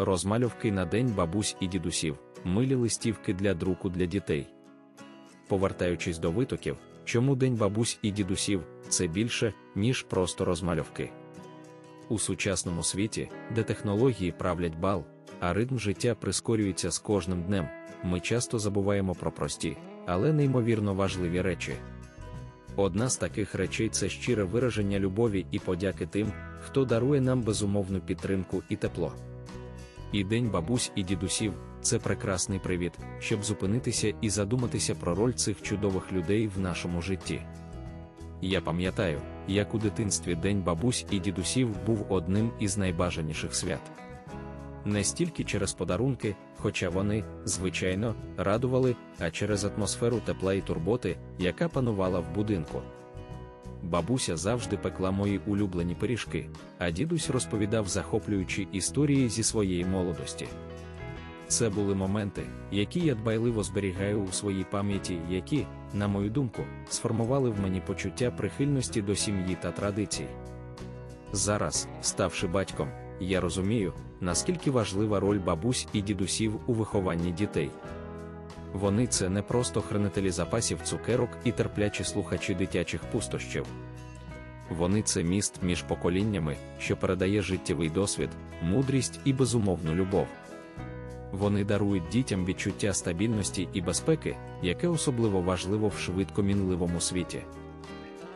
розмальовки на день бабусь і дідусів, милі листівки для друку для дітей. Повертаючись до витоків, чому День бабусь і дідусів це більше, ніж просто розмальовки. У сучасному світі, де технології правлять бал, а ритм життя прискорюється з кожним днем, ми часто забуваємо про прості, але неймовірно важливі речі. Одна з таких речей це щире вираження любові і подяки тим, хто дарує нам безумовну підтримку і тепло. І День бабусь і дідусів це прекрасний привід, щоб зупинитися і задуматися про роль цих чудових людей в нашому житті. Я пам'ятаю, як у дитинстві День бабусь і дідусів був одним із найбажаніших свят. Не стільки через подарунки, хоча вони, звичайно, радували, а через атмосферу тепла і турботи, яка панувала в будинку. Бабуся завжди пекла мої улюблені пиріжки, а дідусь розповідав захоплюючі історії зі своєї молодості. Це були моменти, які я дбайливо зберігаю у своїй пам'яті, які, на мою думку, сформували в мені почуття прихильності до сім'ї та традицій. Зараз, ставши батьком, я розумію, наскільки важлива роль бабусь і дідусів у вихованні дітей. Вони це не просто хранителі запасів цукерок і терплячі слухачі дитячих пустощів. Вони це міст між поколіннями, що передає життєвий досвід, мудрість і безумовну любов. Вони дарують дітям відчуття стабільності і безпеки, яке особливо важливо в швидкомінливому світі.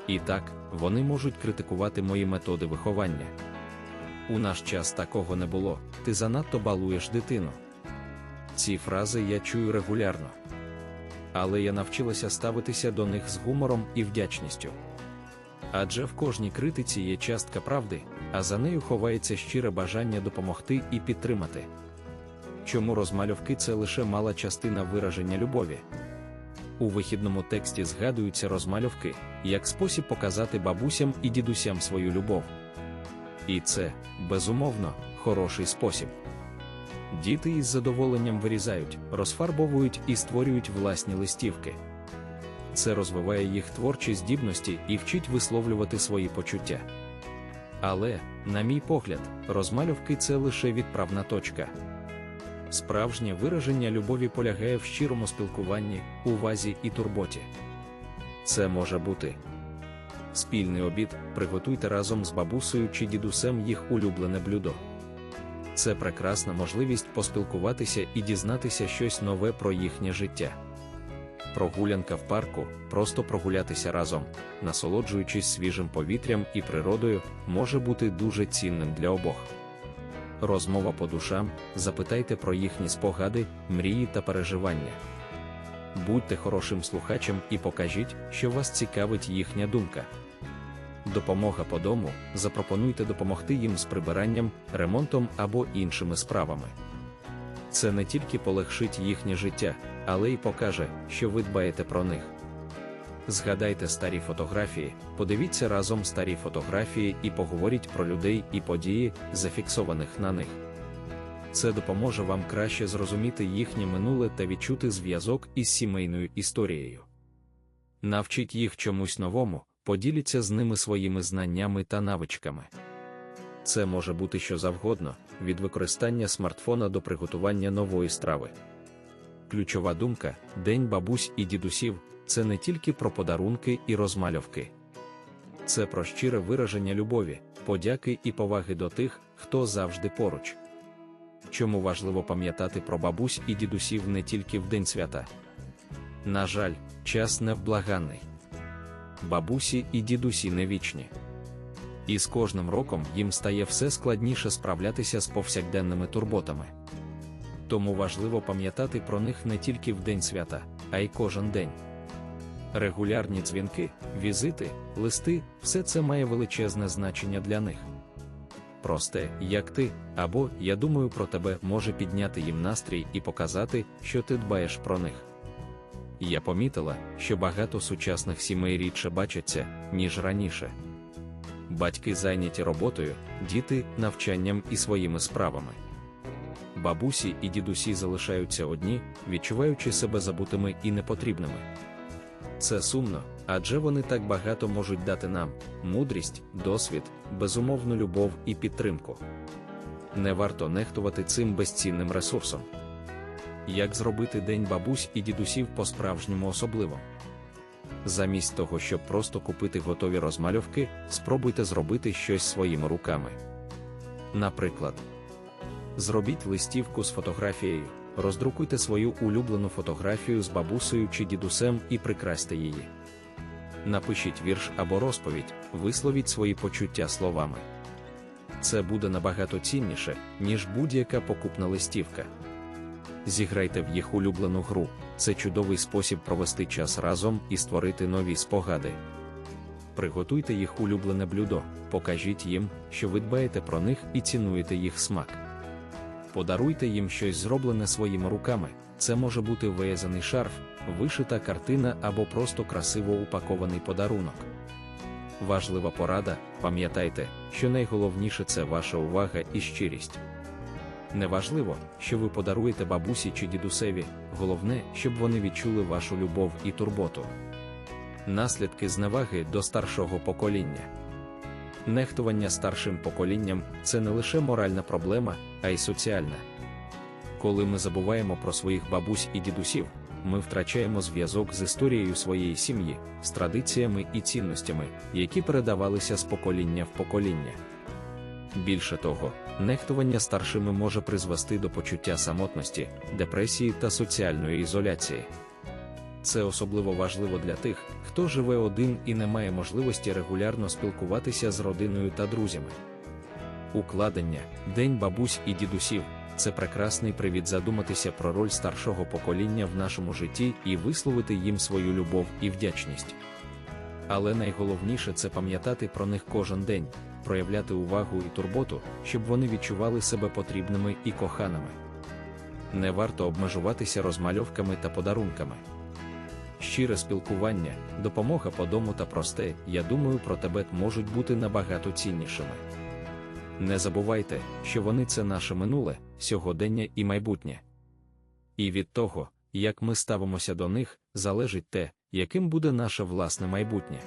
І так, вони можуть критикувати мої методи виховання. У наш час такого не було, ти занадто балуєш дитину. Ці фрази я чую регулярно. Але я навчилася ставитися до них з гумором і вдячністю. Адже в кожній критиці є частка правди, а за нею ховається щире бажання допомогти і підтримати. Чому розмальовки це лише мала частина вираження любові? У вихідному тексті згадуються розмальовки як спосіб показати бабусям і дідусям свою любов. І це, безумовно, хороший спосіб. Діти із задоволенням вирізають, розфарбовують і створюють власні листівки. Це розвиває їх творчі здібності і вчить висловлювати свої почуття. Але, на мій погляд, розмальовки це лише відправна точка. Справжнє вираження любові полягає в щирому спілкуванні, увазі і турботі. Це може бути спільний обід, приготуйте разом з бабусею чи дідусем їх улюблене блюдо. Це прекрасна можливість поспілкуватися і дізнатися щось нове про їхнє життя. Прогулянка в парку, просто прогулятися разом, насолоджуючись свіжим повітрям і природою, може бути дуже цінним для обох. Розмова по душам, запитайте про їхні спогади, мрії та переживання. Будьте хорошим слухачем і покажіть, що вас цікавить їхня думка. Допомога по дому, запропонуйте допомогти їм з прибиранням, ремонтом або іншими справами. Це не тільки полегшить їхнє життя, але й покаже, що ви дбаєте про них. Згадайте старі фотографії, подивіться разом старі фотографії і поговоріть про людей і події, зафіксованих на них. Це допоможе вам краще зрозуміти їхнє минуле та відчути зв'язок із сімейною історією. Навчіть їх чомусь новому, поділіться з ними своїми знаннями та навичками. Це може бути що завгодно, від використання смартфона до приготування нової страви. Ключова думка День бабусь і дідусів це не тільки про подарунки і розмальовки. Це про щире вираження любові, подяки і поваги до тих, хто завжди поруч. Чому важливо пам'ятати про бабусь і дідусів не тільки в день свята? На жаль, час невблаганний. Бабусі і дідусі не вічні. І з кожним роком їм стає все складніше справлятися з повсякденними турботами. Тому важливо пам'ятати про них не тільки в день свята, а й кожен день. Регулярні дзвінки, візити, листи все це має величезне значення для них. Просте, як ти, або я думаю про тебе може підняти їм настрій і показати, що ти дбаєш про них. Я помітила, що багато сучасних сімей рідше бачаться, ніж раніше. Батьки зайняті роботою, діти навчанням і своїми справами. Бабусі і дідусі залишаються одні, відчуваючи себе забутими і непотрібними. Це сумно, адже вони так багато можуть дати нам мудрість, досвід, безумовну любов і підтримку. не варто нехтувати цим безцінним ресурсом. Як зробити День бабусь і дідусів по-справжньому особливим? Замість того, щоб просто купити готові розмальовки, спробуйте зробити щось своїми руками. Наприклад, зробіть листівку з фотографією, роздрукуйте свою улюблену фотографію з бабусею чи дідусем і прикрасьте її. Напишіть вірш або розповідь, висловіть свої почуття словами. Це буде набагато цінніше, ніж будь-яка покупна листівка. Зіграйте в їх улюблену гру, це чудовий спосіб провести час разом і створити нові спогади. Приготуйте їх улюблене блюдо, покажіть їм, що ви дбаєте про них і цінуєте їх смак. Подаруйте їм щось зроблене своїми руками, це може бути виязаний шарф, вишита картина або просто красиво упакований подарунок. Важлива порада, пам'ятайте, що найголовніше це ваша увага і щирість. Неважливо, що ви подаруєте бабусі чи дідусеві, головне, щоб вони відчули вашу любов і турботу. Наслідки зневаги до старшого покоління. Нехтування старшим поколінням це не лише моральна проблема, а й соціальна. Коли ми забуваємо про своїх бабусь і дідусів, ми втрачаємо зв'язок з історією своєї сім'ї, з традиціями і цінностями, які передавалися з покоління в покоління. Більше того, нехтування старшими може призвести до почуття самотності, депресії та соціальної ізоляції. Це особливо важливо для тих, хто живе один і не має можливості регулярно спілкуватися з родиною та друзями. Укладення, День бабусь і дідусів це прекрасний привід задуматися про роль старшого покоління в нашому житті і висловити їм свою любов і вдячність. Але найголовніше це пам'ятати про них кожен день, проявляти увагу і турботу, щоб вони відчували себе потрібними і коханими. Не варто обмежуватися розмальовками та подарунками. Щире спілкування, допомога по дому та просте, я думаю, про тебе можуть бути набагато ціннішими. Не забувайте, що вони це наше минуле, сьогодення і майбутнє. І від того, як ми ставимося до них, залежить те, яким буде наше власне майбутнє.